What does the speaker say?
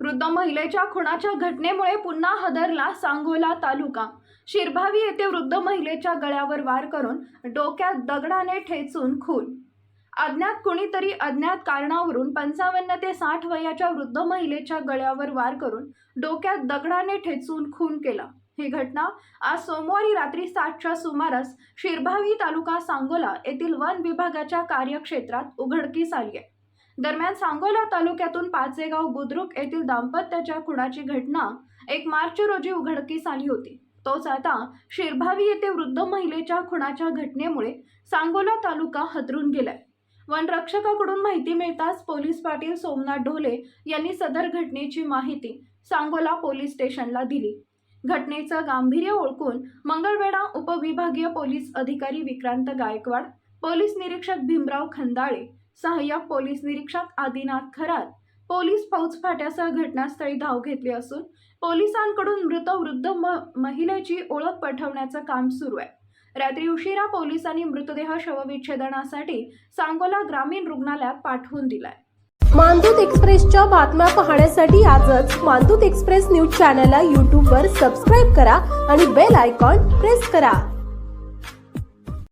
वृद्ध महिलेच्या खुणाच्या घटनेमुळे पुन्हा हदरला सांगोला तालुका. शिरभावी येथे वृद्ध महिलेच्या गळ्यावर वार करून डोक्यात दगडाने ठेचून खून. अज्ञात कुणीतरी अज्ञात कारणावरून पंचावन्न ते साठ वयाच्या वृद्ध महिलेच्या गळ्यावर वार करून डोक्यात दगडाने ठेचून खून केला. ही घटना आज सोमवारी रात्री सातच्या सुमारास शिरभावी तालुका सांगोला येथील वन विभागाच्या कार्यक्षेत्रात उघडकीस आली आहे. दरम्यान सांगोला तालुक्यातून पाचेगाव बुद्रुक येथील दाम्पत्याच्या खुणाची घटना एक मार्च रोजी उघडकीस आली होती. तोच आता शिरभावी येथे वृद्ध महिलेच्या खुणाच्या घटनेमुळे सांगोला तालुका हदरून गेलाय. वनरक्षकाकडून माहिती मिळताच पोलीस पाटील सोमनाथ ढोले यांनी सदर घटनेची माहिती सांगोला पोलीस स्टेशनला दिली. घटनेचं गांभीर्य ओळखून मंगळवेढा उपविभागीय पोलीस अधिकारी विक्रांत गायकवाड पोलीस निरीक्षक भीमराव खंदाळे सहाय्यक पोलीस निरीक्षक आदिनाथ खरात पोलीस फौज फाट्यासह घटनास्थळी धाव घेतली असून पोलिसांकडून मृत वृद्ध म महिलेची ओळख पटवण्याचं काम सुरू आहे. रात्री उशिरा पोलिसांनी मृतदेह शवविच्छेदनासाठी सांगोला ग्रामीण रुग्णालयात पाठवून दिलाय. मानदूत एक्सप्रेसच्या बातम्या पाहण्यासाठी आजच मानदूत एक्सप्रेस न्यूज चॅनलला यूट्यूबवर सबस्क्राईब करा आणि बेल आयकॉन प्रेस करा.